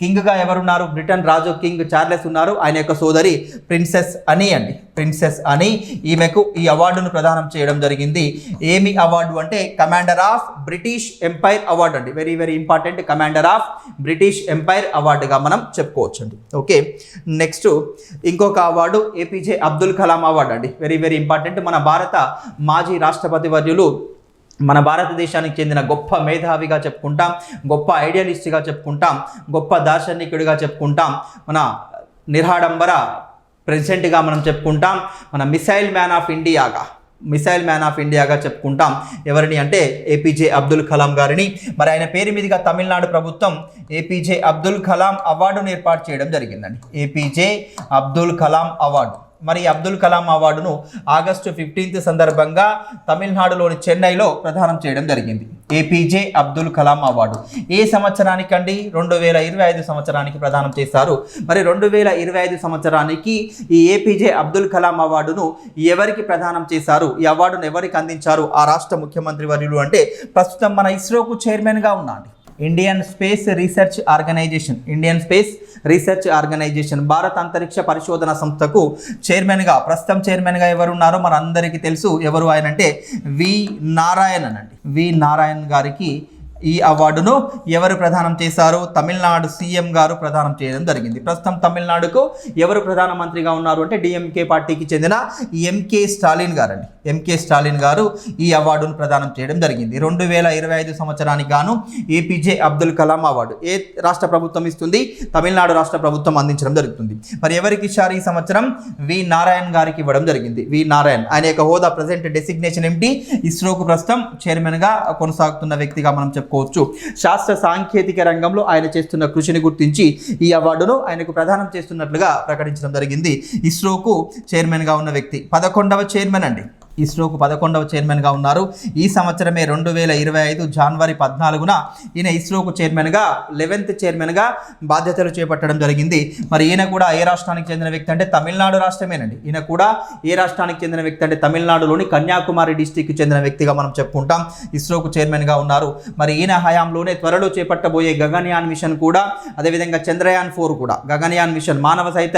కింగ్గా ఎవరున్నారు? బ్రిటన్ రాజు కింగ్ చార్లెస్ ఉన్నారు. ఆయన యొక్క సోదరి ప్రిన్సెస్ అని అండి. ప్రిన్సెస్ అని ఈమెకు ఈ అవార్డును ప్రదానం చేయడం జరిగింది. ఏమి అవార్డు అంటే commander of British empire award అండి. Very very important commander of British empire అవార్డుగా మనం చెప్పుకోవచ్చు అండి ఓకే. నెక్స్ట్ ఇంకొక award APJ Abdul Kalam award అండి. వెరీ వెరీ ఇంపార్టెంట్ మన భారత మాజీ రాష్ట్రపతి వర్యులు మన భారతదేశానికి చెందిన గొప్ప మేధావిగా చెప్పుకుంటాం గొప్ప ఐడియలిస్ట్గా చెప్పుకుంటాం గొప్ప దార్శనికుడిగా చెప్పుకుంటాం మన నిరాడంబర ప్రెసిడెంట్గా మనం చెప్పుకుంటాం మన మిసైల్ మ్యాన్ ఆఫ్ ఇండియాగా మిసైల్ మ్యాన్ ఆఫ్ ఇండియాగా చెప్పుకుంటాం. ఎవరిని అంటే ఏపీజే అబ్దుల్ కలాం గారిని. మరి ఆయన పేరు మీదుగా తమిళనాడు ప్రభుత్వం ఏపీజే అబ్దుల్ కలాం అవార్డును ఏర్పాటు చేయడం జరిగిందండి. APJ Abdul Kalam award. మరి అబ్దుల్ కలాం అవార్డును ఆగస్టు ఫిఫ్టీన్త్ సందర్భంగా తమిళనాడులోని చెన్నైలో ప్రదానం చేయడం జరిగింది. APJ Abdul Kalam award. ఏ సంవత్సరానికండి? రెండు వేల ఇరవై ఐదు సంవత్సరానికి ప్రదానం చేశారు. మరి రెండు వేల ఇరవై ఐదు సంవత్సరానికి ఈ ఏపీజే అబ్దుల్ కలాం అవార్డును ఎవరికి ప్రదానం చేశారు? ఈ అవార్డును ఎవరికి అందించారు? ఆ రాష్ట్ర ముఖ్యమంత్రి వర్యులు అంటే ప్రస్తుతం మన ఇస్రోకు చైర్మన్గా ఉన్నాడు. Indian space research organisation Indian space research organisation భారత అంతరిక్ష పరిశోధన సంస్థకు చైర్మన్గా ప్రస్తుతం చైర్మన్గా ఎవరున్నారో మన అందరికీ తెలుసు. ఎవరు ఆయన అంటే వి నారాయణన్ అండి వి నారాయణ్ గారికి ఈ అవార్డును ఎవరు ప్రదానం చేశారు తమిళనాడు సీఎం గారు ప్రదానం చేయడం జరిగింది. ప్రస్తుతం తమిళనాడుకు ఎవరు ప్రధానమంత్రిగా ఉన్నారు అంటే డిఎంకే పార్టీకి చెందిన ఎంకే స్టాలిన్ గారండి. ఎంకే స్టాలిన్ గారు ఈ అవార్డును ప్రదానం చేయడం జరిగింది. రెండు వేల ఇరవై ఐదు సంవత్సరానికి గాను ఏపీజే అబ్దుల్ కలాం అవార్డు ఏ రాష్ట్ర ప్రభుత్వం ఇస్తుంది? తమిళనాడు రాష్ట్ర ప్రభుత్వం అందించడం జరుగుతుంది. మరి ఎవరికి ఇచ్చారు ఈ సంవత్సరం? వి నారాయణ్ గారికి ఇవ్వడం జరిగింది. వి నారాయణ్. ఆయన యొక్క హోదా ప్రజెంట్ డెసిగ్నేషన్ ఏమిటి ఇస్రోకు ప్రస్తుతం చైర్మన్గా కొనసాగుతున్న వ్యక్తిగా మనం చెప్పుకోవచ్చు. శాస్త్ర సాంకేతిక రంగంలో ఆయన చేస్తున్న కృషిని గుర్తించి ఈ అవార్డును ఆయనకు ప్రదానం చేస్తున్నట్లుగా ప్రకటించడం జరిగింది. ఇస్రోకు చైర్మన్గా ఉన్న వ్యక్తి. పదకొండవ చైర్మన్ అండి. ఇస్రోకు పదకొండవ చైర్మన్గా ఉన్నారు. ఈ సంవత్సరమే రెండు వేల ఇరవై ఐదు జనవరి పద్నాలుగున ఈయన ఇస్రోకు చైర్మన్గా లెవెన్త్ చైర్మన్గా బాధ్యతలు చేపట్టడం జరిగింది. మరి ఈయన కూడా ఏ రాష్ట్రానికి చెందిన వ్యక్తి అంటే తమిళనాడు రాష్ట్రమేనండి. ఈయన కూడా ఏ రాష్ట్రానికి చెందిన వ్యక్తి అంటే తమిళనాడులోని కన్యాకుమారి డిస్టిక్కి చెందిన వ్యక్తిగా మనం చెప్పుకుంటాం. ఇస్రోకు చైర్మన్గా ఉన్నారు. మరి ఈయన హయాంలోనే త్వరలో చేపట్టబోయే గగన్యాన్ మిషన్ కూడా అదేవిధంగా చంద్రయాన్ ఫోర్ కూడా. గగన్యాన్ మిషన్ మానవ సహిత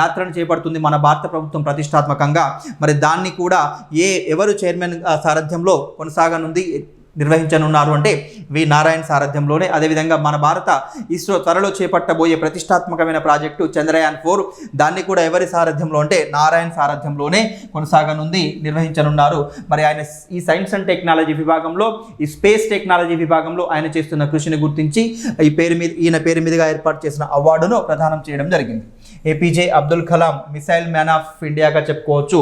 యాత్రను చేపడుతుంది మన భారత ప్రభుత్వం ప్రతిష్టాత్మకంగా. మరి దాన్ని కూడా ఏ ఏ ఎవరు చైర్మన్ సారథ్యంలో కొనసాగనుంది నిర్వహించనున్నారు అంటే వి. నారాయణ సారథ్యంలోనే. అదేవిధంగా మన భారత ఇస్రో త్వరలో చేపట్టబోయే ప్రతిష్టాత్మకమైన ప్రాజెక్టు చంద్రయాన్ ఫోర్ దాన్ని కూడా ఎవరి సారథ్యంలో అంటే నారాయణ సారథ్యంలోనే కొనసాగనుంది నిర్వహించనున్నారు. మరి ఆయన ఈ సైన్స్ అండ్ టెక్నాలజీ విభాగంలో ఈ స్పేస్ టెక్నాలజీ విభాగంలో ఆయన చేస్తున్న కృషిని గుర్తించి ఈ పేరు మీద ఈయన పేరు మీదుగా ఏర్పాటు చేసిన అవార్డును ప్రదానం చేయడం జరిగింది. APJ Abdul Kalam missile man of ఇండియాగా చెప్పుకోవచ్చు.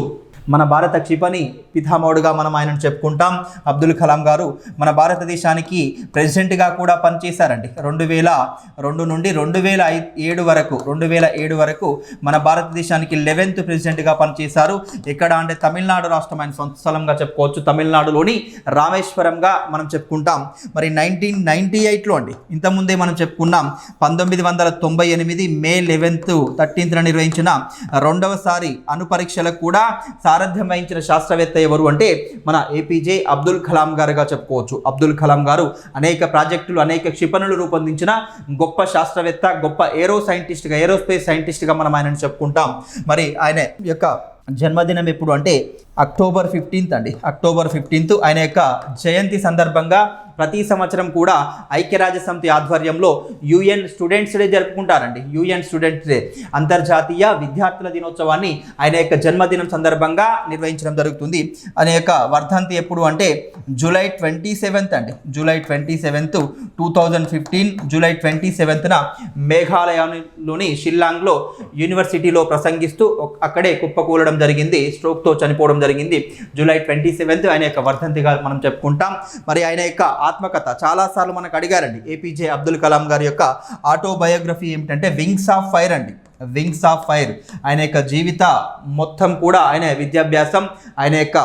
మన భారత క్షిపణి పితామహుడుగా మనం ఆయనను చెప్పుకుంటాం. అబ్దుల్ కలాం గారు మన భారతదేశానికి ప్రెసిడెంట్గా కూడా పనిచేశారండి. రెండు వేల రెండు నుండి రెండు వేల ఏడు వరకు రెండు వేల ఏడు వరకు మన భారతదేశానికి లెవెన్త్ ప్రెసిడెంట్గా పనిచేశారు. ఎక్కడ అంటే తమిళనాడు రాష్ట్రం ఆయన సొంత స్థలంగా చెప్పుకోవచ్చు. తమిళనాడులోని రామేశ్వరంగా మనం చెప్పుకుంటాం. మరి నైన్టీన్ నైన్టీ ఎయిట్లో అండి ఇంతకుముందే మనం చెప్పుకున్నాం. పంతొమ్మిది వందల తొంభై ఎనిమిది మే లెవెన్త్ థర్టీన్త్న నిర్వహించిన రెండవసారి అణు పరీక్షలకు కూడా సారథ్యం వహించిన శాస్త్రవేత్త ఎవరు అంటే మన ఏపీజే అబ్దుల్ కలాం గారుగా చెప్పుకోవచ్చు. అబ్దుల్ కలాం గారు అనేక ప్రాజెక్టులు అనేక క్షిపణులు రూపొందించిన గొప్ప శాస్త్రవేత్త గొప్ప ఏరో సైంటిస్ట్గా ఏరోస్పేస్ సైంటిస్ట్గా మనం ఆయనను చెప్పుకుంటాం. మరి ఆయన యొక్క జన్మదినం ఎప్పుడు అంటే అక్టోబర్ ఫిఫ్టీన్త్ అండి. అక్టోబర్ ఫిఫ్టీన్త్ ఆయన యొక్క జయంతి సందర్భంగా ప్రతి సంవత్సరం కూడా ఐక్యరాజ్య సమితి ఆధ్వర్యంలో UN students day జరుపుకుంటారండి. UN students day. అంతర్జాతీయ విద్యార్థుల దినోత్సవాన్ని ఆయన యొక్క జన్మదినం సందర్భంగా నిర్వహించడం జరుగుతుంది. ఆయన యొక్క వర్ధంతి ఎప్పుడు అంటే జూలై ట్వంటీ సెవెంత్ అండి. July twenty seventh two thousand fifteen July twenty సెవెంత్న మేఘాలయలోని షిల్లాంగ్లో యూనివర్సిటీలో ప్రసంగిస్తూ అక్కడే కుప్పకూలడం జరిగింది. స్ట్రోక్తో చనిపోవడం జరిగింది. జూలై ట్వంటీ సెవెంత్ ఆయన యొక్క వర్ధంతిగా మనం చెప్పుకుంటాం. మరి ఆయన యొక్క ఆత్మకథ. చాలాసార్లు మనకు అడిగారండి ఏపీజే అబ్దుల్ కలాం గారి యొక్క ఆటోబయోగ్రఫీ ఏమిటంటే వింగ్స్ ఆఫ్ ఫైర్ అండి. వింగ్స్ ఆఫ్ ఫైర్ ఆయన యొక్క జీవిత మొత్తం కూడా ఆయన విద్యాభ్యాసం ఆయన యొక్క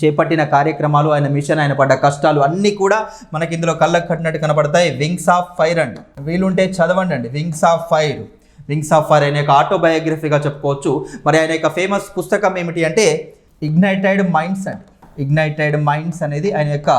చేపట్టిన కార్యక్రమాలు ఆయన మిషన్ ఆయన పడ్డ కష్టాలు అన్నీ కూడా మనకి ఇందులో కళ్ళకు కట్టినట్టు కనపడతాయి వింగ్స్ ఆఫ్ ఫైర్ అండి. వీలుంటే చదవండి అండి. Wings of fire wings of fire ఆయన యొక్క ఆటోబయోగ్రఫీగా చెప్పుకోవచ్చు. మరి ఆయన యొక్క ఫేమస్ పుస్తకం ఏమిటి అంటే ఇగ్నైటెడ్ మైండ్స్ అండి. ఇగ్నైటెడ్ మైండ్స్ అనేది ఆయన యొక్క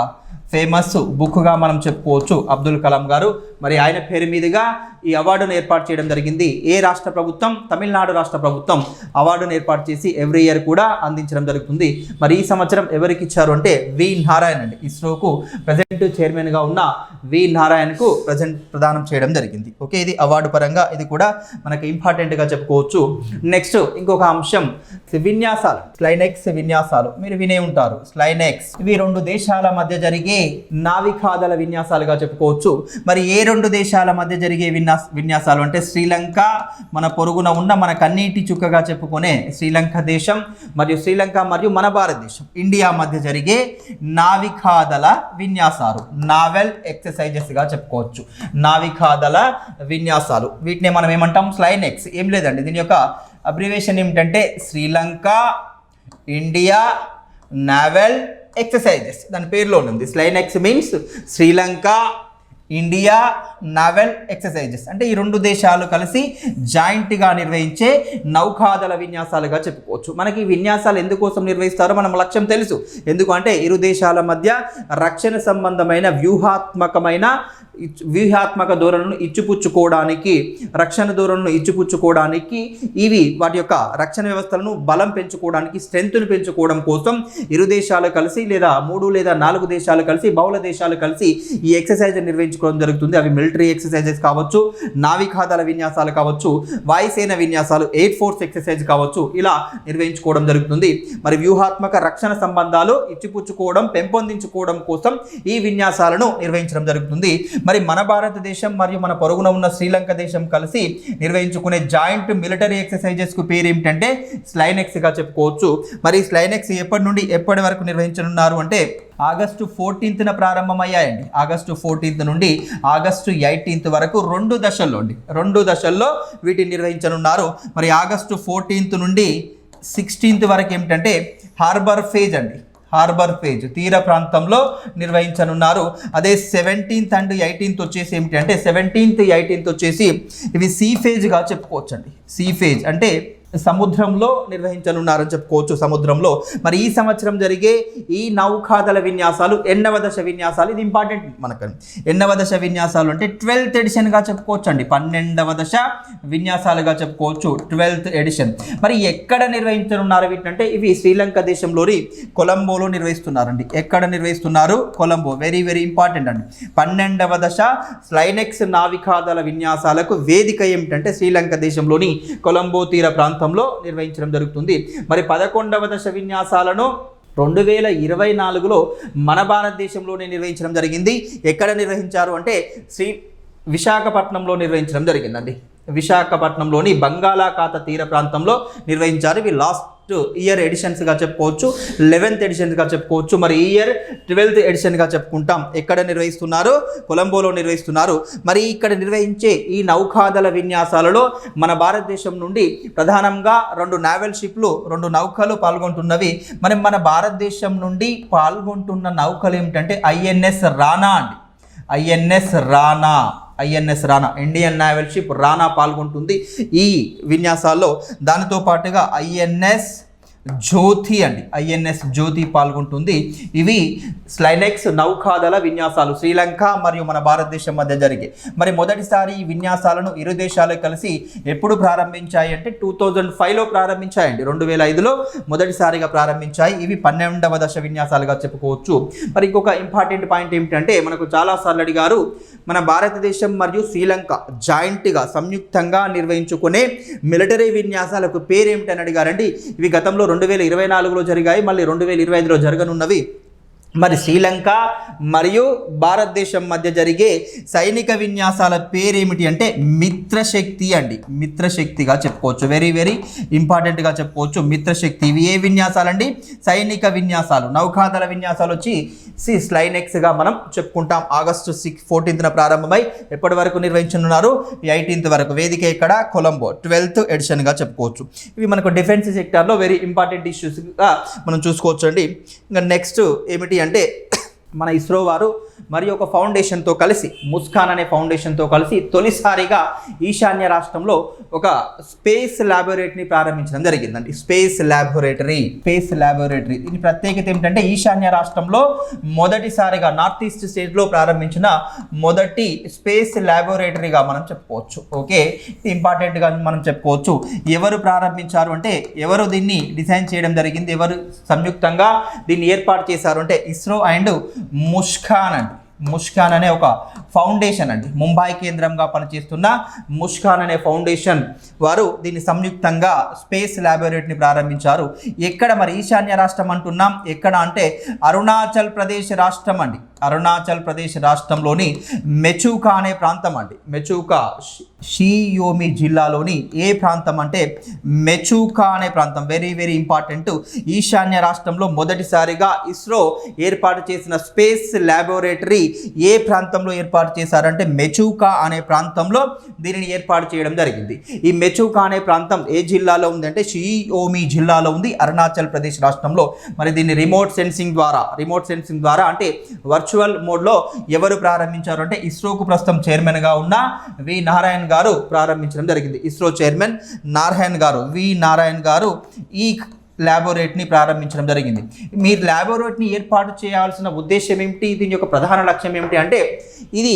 ఫేమస్ బుక్గా మనం చెప్పుకోవచ్చు అబ్దుల్ కలాం గారు. మరి ఆయన పేరు మీదుగా ఈ అవార్డును ఏర్పాటు చేయడం జరిగింది. ఏ రాష్ట్ర ప్రభుత్వం? తమిళనాడు రాష్ట్ర ప్రభుత్వం అవార్డును ఏర్పాటు చేసి ఎవ్రీ ఇయర్ కూడా అందించడం జరుగుతుంది. మరి ఈ సంవత్సరం ఎవరికి ఇచ్చారు అంటే వి నారాయణ్ అండి. ఇస్రోకు ప్రజెంట్ చైర్మన్గా ఉన్న వి నారాయణకు ప్రజెంట్ ప్రదానం చేయడం జరిగింది. ఓకే ఇది అవార్డు పరంగా ఇది కూడా మనకి ఇంపార్టెంట్గా చెప్పుకోవచ్చు. నెక్స్ట్ ఇంకొక అంశం విన్యాసాలు. స్లైనెక్స్ విన్యాసాలు. మీరు వినే ఉంటారు. స్లైనెక్స్. ఇవి రెండు దేశాల మధ్య జరిగే నావికాదల విన్యాసాలుగా చెప్పుకోవచ్చు. మరి ఏ రెండు దేశాల మధ్య జరిగే విన్యాస విన్యాసాలు? అంటే శ్రీలంక మన పొరుగున ఉన్న మన కన్నీటి చుక్కగా చెప్పుకునే శ్రీలంక దేశం మరియు శ్రీలంక మరియు మన భారతదేశం. ఇండియా మధ్య జరిగే నావికాదల విన్యాసాలు. నావెల్ ఎక్సర్సైజెస్గా చెప్పుకోవచ్చు. నావికాదల విన్యాసాలు. వీటిని మనం ఏమంటాం? SLINEX. ఏం లేదండి. దీని యొక్క అబ్రివేషన్ ఏమిటంటే శ్రీలంక ఇండియా నావెల్ ఎక్సర్సైజెస్ దాని పేరులో ఉంది. SLINEX means Sri Lanka India naval exercises అంటే ఈ రెండు దేశాలు కలిసి జాయింట్గా నిర్వహించే నౌకాదళ విన్యాసాలుగా చెప్పుకోవచ్చు. మనకి విన్యాసాలు ఎందుకోసం నిర్వహిస్తారో మనం లక్ష్యం తెలుసు. ఎందుకంటే ఇరు దేశాల మధ్య రక్షణ సంబంధమైన వ్యూహాత్మకమైన వ్యూహాత్మక ధోరణులను ఇచ్చిపుచ్చుకోవడానికి రక్షణ ధోరణులను ఇచ్చిపుచ్చుకోవడానికి ఇవి వాటి యొక్క రక్షణ వ్యవస్థలను బలం పెంచుకోవడానికి స్ట్రెంగ్త్ను పెంచుకోవడం కోసం ఇరు దేశాలు కలిసి లేదా మూడు లేదా నాలుగు దేశాలు కలిసి బహుళ దేశాలు కలిసి ఈ ఎక్సర్సైజ్ నిర్వహించుకోవడం జరుగుతుంది. అవి మిలిటరీ ఎక్సర్సైజెస్ కావచ్చు నావికాదళ విన్యాసాలు కావచ్చు వాయుసేన విన్యాసాలు ఎయిర్ ఫోర్స్ ఎక్సర్సైజ్ కావచ్చు ఇలా నిర్వహించుకోవడం జరుగుతుంది. మరి వ్యూహాత్మక రక్షణ సంబంధాలు ఇచ్చిపుచ్చుకోవడం పెంపొందించుకోవడం కోసం ఈ విన్యాసాలను నిర్వహించడం జరుగుతుంది. మరి మరి మన భారతదేశం మరియు మన పొరుగున ఉన్న శ్రీలంక దేశం కలిసి నిర్వహించుకునే జాయింట్ మిలిటరీ ఎక్సర్సైజెస్కు పేరు ఏమిటంటే స్లైనెక్స్గా చెప్పుకోవచ్చు. మరి స్లైనెక్స్ ఎప్పటి నుండి ఎప్పటి వరకు నిర్వహించనున్నారు అంటే ఆగస్టు ఫోర్టీన్త్న ప్రారంభమయ్యాయండి. ఆగస్టు ఫోర్టీన్త్ నుండి ఆగస్టు ఎయిటీన్త్ వరకు రెండు దశల్లో అండి. రెండు దశల్లో వీటిని నిర్వహించనున్నారు. మరి ఆగస్టు ఫోర్టీన్త్ నుండి సిక్స్టీన్త్ వరకు ఏమిటంటే హార్బర్ ఫేజ్ అండి. హార్బర్ ఫేజ్ తీర ప్రాంతంలో నిర్వహించనున్నారు. అదే సెవెంటీన్త్ అండ్ ఎయిటీన్త్ వచ్చేసి ఏమిటి అంటే సెవెంటీన్త్ ఎయిటీన్త్ వచ్చేసి ఇవి సీ ఫేజ్గా చెప్పుకోవచ్చండి. సీ ఫేజ్ అంటే సముద్రంలో నిర్వహించనున్నారని చెప్పుకోవచ్చు సముద్రంలో. మరి ఈ సంవత్సరం జరిగే ఈ నౌకాదల విన్యాసాలు ఎన్నవ దశ విన్యాసాలు ఇది ఇంపార్టెంట్ మనకు ఎన్నవ దశ విన్యాసాలు అంటే ట్వెల్త్ ఎడిషన్గా చెప్పుకోవచ్చు అండి పన్నెండవ దశ విన్యాసాలుగా చెప్పుకోవచ్చు ట్వెల్త్ ఎడిషన్ మరి ఎక్కడ నిర్వహించనున్నారు వీటంటే ఇవి శ్రీలంక దేశంలోని కొలంబోలో నిర్వహిస్తున్నారండి. ఎక్కడ నిర్వహిస్తున్నారు? కొలంబో. వెరీ వెరీ ఇంపార్టెంట్ అండి. పన్నెండవ దశ స్లైనెక్స్ నావికాదల విన్యాసాలకు వేదిక ఏమిటంటే శ్రీలంక దేశంలోని కొలంబో తీర ప్రాంతం. ప్రాంతంలో నిర్వహించడం జరుగుతుంది. మరి పదకొండవ దశ విన్యాసాలను రెండు వేల ఇరవై నాలుగులో మన భారతదేశంలోనే నిర్వహించడం జరిగింది. ఎక్కడ నిర్వహించారు అంటే శ్రీ విశాఖపట్నంలో నిర్వహించడం జరిగిందండి. విశాఖపట్నంలోని బంగాళాఖాత తీర ప్రాంతంలో నిర్వహించారు. ఇవి లాస్ట్ ఇయర్ ఎడిషన్స్గా చెప్పుకోవచ్చు లెవెన్త్ ఎడిషన్స్గా చెప్పుకోవచ్చు. మరి ఈ ఇయర్ ట్వెల్త్ ఎడిషన్గా చెప్పుకుంటాం. ఎక్కడ నిర్వహిస్తున్నారు? కొలంబోలో నిర్వహిస్తున్నారు. మరి ఇక్కడ నిర్వహించే ఈ నౌకాదల విన్యాసాలలో మన భారతదేశం నుండి ప్రధానంగా రెండు నావెల్ షిప్లు రెండు నౌకలు పాల్గొంటున్నవి. మరి మన భారతదేశం నుండి పాల్గొంటున్న నౌకలు ఏమిటంటే ఐఎన్ఎస్ రానా అండి. INS Rana INS Rana Indian naval ship Rana పాల్గొంటుంది ఈ విన్యాసాల్లో. దానితో పాటుగా ఐఎన్ఎస్ జ్యోతి అండి ఐఎన్ఎస్ జ్యోతి పాల్గొంటుంది. ఇవి స్లైనెక్స్ నౌకాదళ విన్యాసాలు శ్రీలంక మరియు మన భారతదేశం మధ్య జరిగే. మరి మొదటిసారి ఈ విన్యాసాలను ఇరు దేశాలు కలిసి ఎప్పుడు ప్రారంభించాయి అంటే టూ థౌజండ్ ఫైవ్లో ప్రారంభించాయండి. రెండు వేల ఐదులో మొదటిసారిగా ప్రారంభించాయి. ఇవి పన్నెండవ దశ విన్యాసాలుగా చెప్పుకోవచ్చు. మరి ఇంకొక ఇంపార్టెంట్ పాయింట్ ఏమిటంటే మనకు చాలాసార్లు అడిగారు మన భారతదేశం మరియు శ్రీలంక జాయింట్గా సంయుక్తంగా నిర్వహించుకునే మిలిటరీ విన్యాసాలకు పేరేమిటని అడిగారండి. ఇవి గతంలో రెండు వేల ఇరవై నాలుగులో జరిగాయి మళ్ళీ రెండు వేల ఇరవై ఐదులో జరగనున్నవి. మరి శ్రీలంక మరియు భారతదేశం మధ్య జరిగే సైనిక విన్యాసాల పేరేమిటి అంటే మిత్రశక్తి అండి. మిత్రశక్తిగా చెప్పుకోవచ్చు. వెరీ వెరీ ఇంపార్టెంట్గా చెప్పుకోవచ్చు. మిత్రశక్తి. ఇవి ఏ విన్యాసాలండి? సైనిక విన్యాసాలు. నౌకాదళ విన్యాసాలు వచ్చి సి స్లైనెక్స్గా మనం చెప్పుకుంటాం. ఆగస్టు సిక్స్ ఫోర్టీన్త్న ప్రారంభమై ఎప్పటి వరకు నిర్వహించనున్నారు? ఎయిటీన్త్ వరకు. వేదిక ఇక్కడ కొలంబో ట్వెల్త్ ఎడిషన్గా చెప్పుకోవచ్చు. ఇవి మనకు డిఫెన్స్ సెక్టార్లో వెరీ ఇంపార్టెంట్ ఇష్యూస్గా మనం చూసుకోవచ్చు అండి ఇంకా నెక్స్ట్ ఏమిటి అంటే మన ఇస్రో వారు మరి ఒక ఫౌండేషన్తో కలిసి ముస్కాన్ అనే ఫౌండేషన్తో కలిసి తొలిసారిగా ఈశాన్య రాష్ట్రంలో ఒక స్పేస్ ల్యాబొరేటరీని ప్రారంభించడం జరిగిందండి. స్పేస్ ల్యాబొరేటరీ స్పేస్ ల్యాబొరేటరీ దీని ప్రత్యేకత ఏమిటంటే ఈశాన్య రాష్ట్రంలో మొదటిసారిగా నార్త్ ఈస్ట్ స్టేట్లో ప్రారంభించిన మొదటి స్పేస్ ల్యాబొరేటరీగా మనం చెప్పుకోవచ్చు. ఓకే? ఇది ఇంపార్టెంట్గా మనం చెప్పుకోవచ్చు. ఎవరు ప్రారంభించారు అంటే ఎవరు దీన్ని డిజైన్ చేయడం జరిగింది? ఎవరు సంయుక్తంగా దీన్ని ఏర్పాటు చేశారు అంటే ఇస్రో అండ్ ముష్కాన్ అండి. ముష్కాన్ అనే ఒక ఫౌండేషన్ అండి. ముంబై కేంద్రంగా పనిచేస్తున్న ముష్కాన్ అనే ఫౌండేషన్ వారు దీన్ని సంయుక్తంగా స్పేస్ ల్యాబొరేటరీని ప్రారంభించారు. ఎక్కడ మరి ఈశాన్య రాష్ట్రం అంటున్నాం? ఎక్కడ అంటే అరుణాచల్ ప్రదేశ్ రాష్ట్రం అండి. అరుణాచల్ ప్రదేశ్ రాష్ట్రంలోని మెచూకా అనే ప్రాంతం అండి. మెచూకా షియోమి జిల్లాలోని ఏ ప్రాంతం అంటే మెచూకా అనే ప్రాంతం. వెరీ వెరీ ఇంపార్టెంట్ ఈశాన్య రాష్ట్రంలో మొదటిసారిగా ఇస్రో ఏర్పాటు చేసిన స్పేస్ ల్యాబొరేటరీ ఏ ప్రాంతంలో ఏర్పాటు చేశారంటే మెచూకా అనే ప్రాంతంలో దీనిని ఏర్పాటు చేయడం జరిగింది. ఈ మెచూకా అనే ప్రాంతం ఏ జిల్లాలో ఉందంటే షియోమి జిల్లాలో ఉంది. అరుణాచల్ ప్రదేశ్ రాష్ట్రంలో. మరి దీన్ని రిమోట్ సెన్సింగ్ ద్వారా రిమోట్ సెన్సింగ్ ద్వారా అంటే వర్చువల్ మోడ్లో ఎవరు ప్రారంభించారు అంటే ఇస్రోకు ప్రస్తుతం చైర్మన్గా ఉన్న వి. నారాయణ్ గారు ప్రారంభించడం జరిగింది. ఇస్రో చైర్మన్ నారాయణ్ గారు వి నారాయణ్ గారు ఈ ల్యాబొరేటరీని ప్రారంభించడం జరిగింది. మీరు ల్యాబొరేటరీని ఏర్పాటు చేయాల్సిన ఉద్దేశం ఏమిటి? దీని యొక్క ప్రధాన లక్ష్యం ఏమిటి అంటే ఇది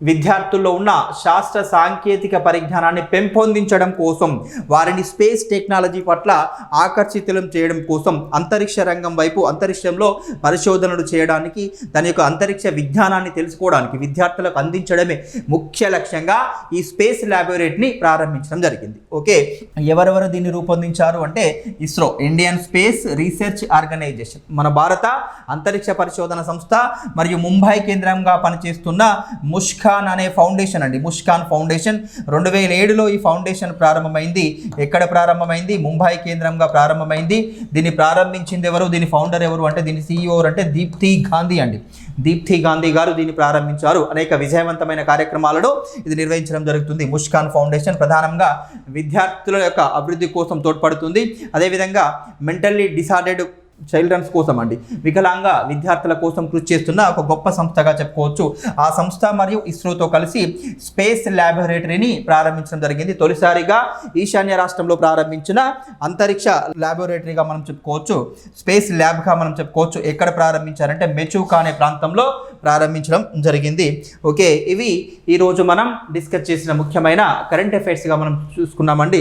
విద్యార్థుల్లో ఉన్న శాస్త్ర సాంకేతిక పరిజ్ఞానాన్ని పెంపొందించడం కోసం వారిని స్పేస్ టెక్నాలజీ పట్ల ఆకర్షితులం చేయడం కోసం అంతరిక్ష రంగం వైపు అంతరిక్షంలో పరిశోధనలు చేయడానికి దాని యొక్క అంతరిక్ష విజ్ఞానాన్ని తెలుసుకోవడానికి విద్యార్థులకు అందించడమే ముఖ్య లక్ష్యంగా ఈ స్పేస్ ల్యాబొరేటరీని ప్రారంభించడం జరిగింది. ఓకే? ఎవరెవరు దీన్ని రూపొందించారు అంటే ISRO Indian space research organisation. మన భారత అంతరిక్ష పరిశోధన సంస్థ మరియు ముంబై కేంద్రంగా పనిచేస్తున్న ముష్క ముష్ఖాన్ అనే ఫౌండేషన్ అండి. ముష్కాన్ ఫౌండేషన్ రెండు వేల ఏడులో ఈ ఫౌండేషన్ ప్రారంభమైంది. ఎక్కడ ప్రారంభమైంది? ముంబై కేంద్రంగా ప్రారంభమైంది. దీన్ని ప్రారంభించింది ఎవరు? దీని ఫౌండర్ ఎవరు అంటే దీని సీఈఓ అంటే దీప్తి గాంధీ అండి. దీప్తి గాంధీ గారు దీన్ని ప్రారంభించారు. అనేక విజయవంతమైన కార్యక్రమాలలో ఇది నిర్వహించడం జరుగుతుంది. ముష్కాన్ ఫౌండేషన్ ప్రధానంగా విద్యార్థుల యొక్క అభివృద్ధి కోసం తోడ్పడుతుంది. అదేవిధంగా మెంటల్లీ డిసార్డెడ్ చిల్డ్రన్స్ కోసం అండి. వికలాంగ విద్యార్థుల కోసం కృషి చేస్తున్న ఒక గొప్ప సంస్థగా చెప్పుకోవచ్చు. ఆ సంస్థ మరియు ఇస్రోతో కలిసి స్పేస్ ల్యాబొరేటరీని ప్రారంభించడం జరిగింది. తొలిసారిగా ఈశాన్య రాష్ట్రంలో ప్రారంభించిన అంతరిక్ష ల్యాబొరేటరీగా మనం చెప్పుకోవచ్చు. స్పేస్ ల్యాబ్గా మనం చెప్పుకోవచ్చు. ఎక్కడ ప్రారంభించారంటే మెచూకా అనే ప్రాంతంలో ప్రారంభించడం జరిగింది. ఓకే ఇవి ఈరోజు మనం డిస్కస్ చేసిన ముఖ్యమైన కరెంట్ అఫైర్స్గా మనం చూసుకున్నామండి.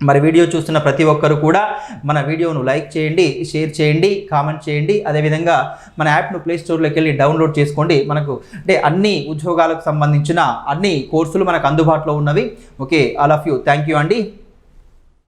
మరి వీడియో చూస్తున్న ప్రతి ఒక్కరు కూడా మన వీడియోను లైక్ చేయండి షేర్ చేయండి కామెంట్ చేయండి. అదేవిధంగా మన యాప్ను ప్లే స్టోర్లోకి వెళ్ళి డౌన్లోడ్ చేసుకోండి. మనకు అంటే అన్ని ఉద్యోగాలకు సంబంధించిన అన్ని కోర్సులు మనకు అందుబాటులో ఉన్నవి. Okay all of you. Thank you అండి.